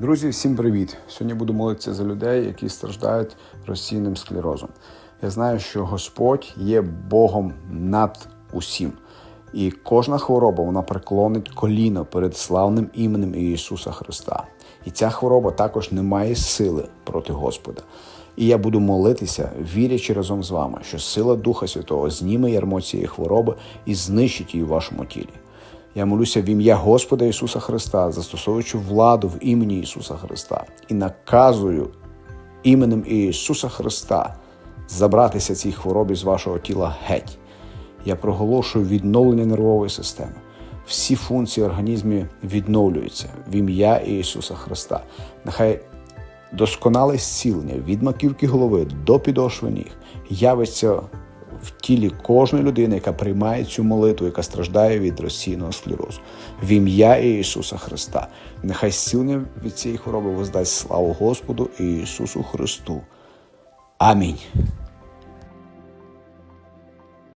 Друзі, всім привіт! Сьогодні буду молитися за людей, які страждають розсійним склерозом. Я знаю, що Господь є Богом над усім, і кожна хвороба вона преклонить коліно перед славним іменем Ісуса Христа. І ця хвороба також не має сили проти Господа. І я буду молитися, вірячи разом з вами, що сила Духа Святого зніме ярмо цієї хвороби і знищить її в вашому тілі. Я молюся в ім'я Господа Ісуса Христа, застосовуючи владу в імені Ісуса Христа і наказую іменем Ісуса Христа забратися цій хворобі з вашого тіла геть. Я проголошую відновлення нервової системи. Всі функції організму відновлюються в ім'я Ісуса Христа. Нехай досконале зцілення від маківки голови до підошви ніг явиться в тілі кожної людини, яка приймає цю молитву, яка страждає від розсійного склерозу. В ім'я Ісуса Христа. Нехай зцілення від цієї хвороби воздасть славу Господу і Ісусу Христу. Амінь.